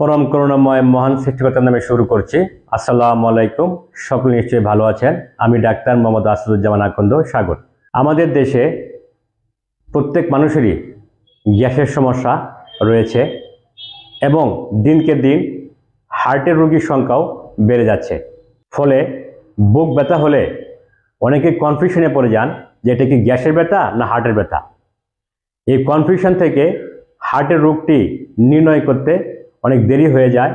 পরম করুণাময় মহান সৃষ্টিকর্তার নামে শুরু করছি। আসসালামু আলাইকুম। সকলে নিশ্চয়ই ভালো আছেন। আমি ডাক্তার মোহাম্মদ আসাদুজ্জামান আকন্দ সাগর আমাদের দেশে প্রত্যেক মানুষেরই গ্যাসের সমস্যা রয়েছে এবং দিনকে দিন হার্টের রোগীর সংখ্যাও বেড়ে যাচ্ছে। ফলে বুক ব্যথা হলে অনেকে কনফিউশনে পড়ে যান যে এটা কি গ্যাসের ব্যথা না হার্টের ব্যথা। এই কনফিউশন থেকে হার্টের রোগটি নির্ণয় করতে অনেক দেরি হয়ে যায়,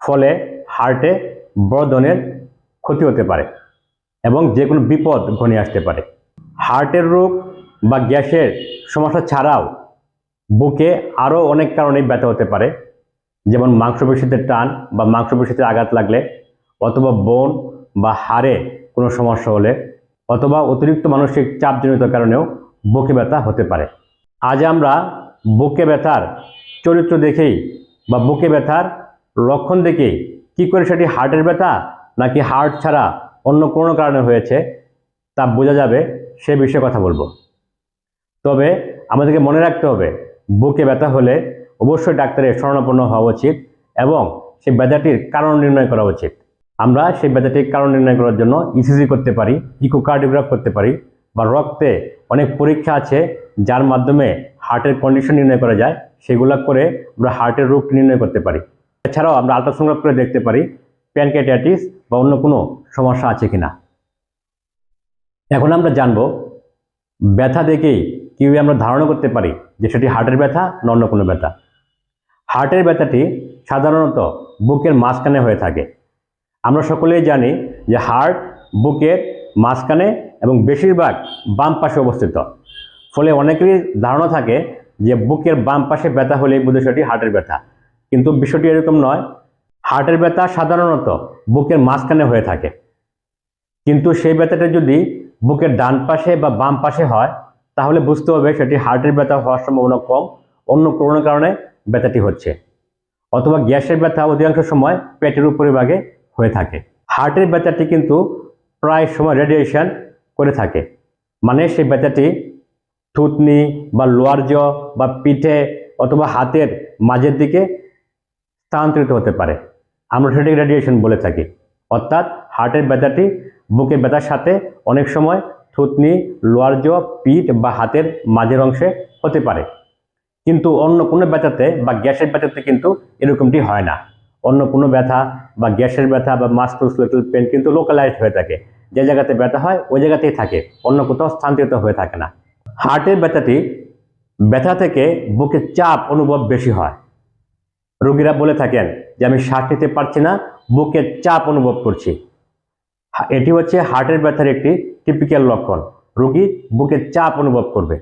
ফলে হার্টে বড় ক্ষতি হতে পারে এবং যে কোনো বিপদ ঘনিয়ে আসতে পারে। হার্টের রোগ বা গ্যাসের সমস্যা ছাড়াও বুকে আরও অনেক কারণে ব্যথা হতে পারে, যেমন মাংসপেশিতে টান বা মাংসপেশিতে আঘাত লাগলে অথবা বোন বা হাড়ে কোনো সমস্যা হলে অথবা অতিরিক্ত মানসিক চাপজনিত কারণেও বুকে ব্যথা হতে পারে। আজ আমরা বুকে ব্যথার চরিত্র দেখেই বা বুকে ব্যথার লক্ষণ দেখে কী করে সেটি হার্টের ব্যথা নাকি হার্ট ছাড়া অন্য কোনো কারণে হয়েছে তা বোঝা যাবে, সে বিষয়ে কথা বলব। তবে আমাদেরকে মনে রাখতে হবে, বুকে ব্যথা হলে অবশ্যই ডাক্তারের শরণাপন্ন হওয়া উচিত এবং সেই ব্যথাটির কারণ নির্ণয় করা উচিত। আমরা সেই ব্যথাটির কারণ নির্ণয় করার জন্য ইসিজি করতে পারি ইকোকার্ডিওগ্রাফ করতে পারি বা রক্তে অনেক পরীক্ষা আছে যার মাধ্যমে হার্টের কন্ডিশন নির্ণয় করা যায়, সেগুলো করে আমরা হার্টের রোগ নির্ণয় করতে পারি। এছাড়াও আমরা আলট্রাসোনোগ্রাফ করে দেখতে পারি প্যানকেটাইটিস বা অন্য কোনো সমস্যা আছে কিনা। এখন আমরা জানব, ব্যথা দেখেই কীভাবে আমরা ধারণা করতে পারি যে সেটি হার্টের ব্যথা না অন্য কোনো ব্যথা? হার্টের ব্যথাটি সাধারণত বুকের মাঝখানে হয়ে থাকে। আমরা সকলেই জানি যে হার্ট বুকের মাঝখানে এবং বেশিরভাগ বাম পাশে অবস্থিত। ফলে অনেকেরই ধারণা থাকে যে বুকের বাম পাশে ব্যথা হলেই বোধহয় সেটি হার্টের ব্যথা। কিন্তু বিষয়টি এরকম নয়, হার্টের ব্যথা সাধারণত বুকের মাঝখানে হয়ে থাকে। কিন্তু সেই ব্যথাটা যদি বুকের ডান পাশে বা বাম পাশে হয়, তাহলে বুঝতে হবে সেটি হার্টের ব্যথা হওয়ার সম্ভাবনা কম। অন্য কোনো কারণে ব্যথাটি হচ্ছে। অথবা গ্যাসের ব্যথা অধিকাংশ সময় পেটের উপরিভাগে হয়ে থাকে। হার্টের ব্যথাটি কিন্তু প্রায় সময় রেডিয়েশন করে থাকে। মানে সেই ব্যথাটি থুতনি বা লোয়ার জ বা পিঠে অথবা হাতের মাঝের দিকে স্থানান্তরিত হতে পারে। আমরা সেটাকে রেডিয়েশন বলে থাকি। অর্থাৎ হার্টের ব্যথাটি, বুকের ব্যথার সাথে অনেক সময় থুতনি, লোয়ার জ, পিঠ বা হাতের মাঝের অংশে হতে পারে। কিন্তু অন্য কোনো ব্যথাতে বা গ্যাসের ব্যথাতে কিন্তু এরকমটি হয় না। অন্য কোনো ব্যথা বা গ্যাসের ব্যথা বা মাস্টোসলেটাল পেন কিন্তু লোকালাইজড হয়ে থাকে। যে জায়গাতে ব্যথা হয়, ওই জায়গাতেই থাকে। অন্য কোথাও স্থানান্তরিত হয়ে থাকে না। হার্টের ব্যথাটি ব্যথা থেকে বুকে চাপ অনুভব বেশি হয়। রোগীরা বলে থাকেন যে, আমি শ্বাস নিতে পারছি না, বুকে চাপ অনুভব করছি। এটি হচ্ছে হার্টের ব্যথার একটি টিপিক্যাল লক্ষণ। রোগী বুকে চাপ অনুভব করবে।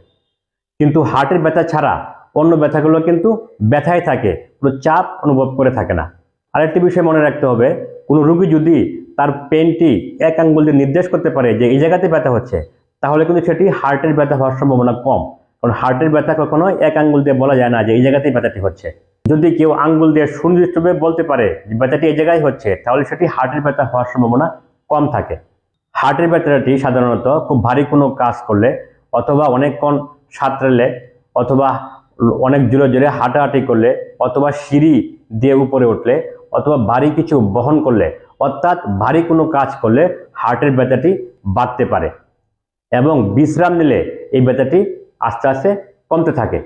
কিন্তু হার্টের ব্যথা ছাড়া অন্য ব্যথাগুলো কিন্তু ব্যথায় থাকে, কোনো চাপ অনুভব করে থাকে না। আরেকটি বিষয় মনে রাখতে হবে, কোনো রোগী যদি তার পেনটি এক আঙ্গুল দিয়ে নির্দেশ করতে পারে যে, এই জায়গাতে ব্যথা হচ্ছে তাহলে কিন্তু সেটি হার্টের ব্যথা হওয়ার সম্ভাবনা কম। কারণ হার্টের ব্যথা কখনো এক আঙ্গুল দিয়ে বলা যায় না যে এই জায়গাতেই ব্যথাটি হচ্ছে। যদি কেউ আঙ্গুল দিয়ে সুনির্দিষ্টভাবে বলতে পারে যে ব্যথাটি এই জায়গায় হচ্ছে, তাহলে সেটি হার্টের ব্যথা হওয়ার সম্ভাবনা কম থাকে। হার্টের ব্যথাটি সাধারণত খুব ভারী কোনো কাজ করলে অথবা অনেকক্ষণ সাঁতরালে অথবা অনেক জোরে জোরে হাঁটাহাঁটি করলে অথবা সিঁড়ি দিয়ে উপরে উঠলে অথবা ভারী কিছু বহন করলে অর্থাৎ ভারী কোনো কাজ করলে হার্টের ব্যথাটি বাড়তে পারে। এবং বিশ্রাম নিলে এই ব্যথাটি আস্তে আস্তে কমতে থাকে।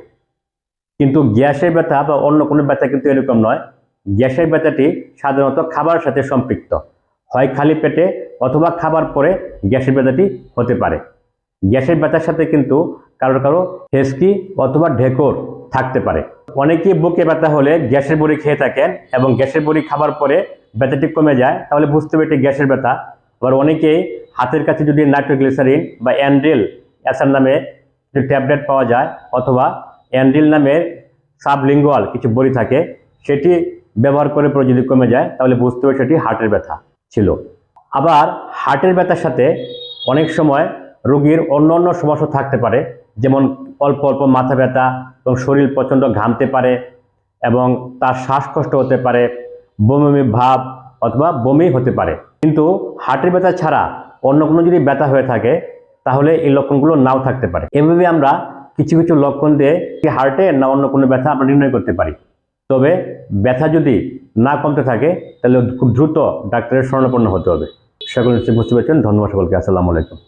কিন্তু গ্যাসের ব্যথা বা অন্য কোনো ব্যথা কিন্তু এরকম নয়। গ্যাসের ব্যথাটি সাধারণত খাবারের সাথে সম্পৃক্ত। হয় খালি পেটে অথবা খাবার পরে গ্যাসের ব্যথাটি হতে পারে। গ্যাসের ব্যথার সাথে কিন্তু কারোর কারও হেসকি অথবা ঢেকর থাকতে পারে। অনেকেই বুকে ব্যথা হলে গ্যাসের বড়ি খেয়ে থাকেন এবং গ্যাসের বড়ি খাবার পরে ব্যথাটি কমে যায়, তাহলে বুঝতে হবে এটি গ্যাসের ব্যথা। আবার অনেকেই হাতের কাছে যদি নাইট্রোগ্লিসারিন বা অ্যান্ড্রিল অ্যাসার নামে ট্যাবলেট পাওয়া যায় অথবা অ্যান্ড্রিল নামের সাবলিঙ্গুয়াল কিছু বড়ি থাকে, সেটি ব্যবহার করে পরে যদি কমে যায়, তাহলে বুঝতে হবে সেটি হার্টের ব্যথা ছিল। আবার হার্টের ব্যথার সাথে অনেক সময় রোগীর অন্য অন্য সমস্যা থাকতে পারে, যেমন অল্প অল্প মাথা ব্যথা এবং শরীর প্রচণ্ড ঘামতে পারে এবং তার শ্বাসকষ্ট হতে পারে বমি ভাব অথবা বমি হতে পারে। কিন্তু হার্টের ব্যথা ছাড়া অন্য কোনো যদি ব্যথা হয়ে থাকে, তাহলে এই লক্ষণগুলো নাও থাকতে পারে। এভাবে আমরা কিছু কিছু লক্ষণ দিয়ে হার্টে না অন্য কোনো ব্যথা আমরা নির্ণয় করতে পারি। তবে ব্যথা যদি না কমতে থাকে, তাহলে খুব দ্রুত ডাক্তারের শরণাপন্ন হতে হবে। সকল বুঝতে পারছেন? ধন্যবাদ সকলকে। আসসালামু আলাইকুম।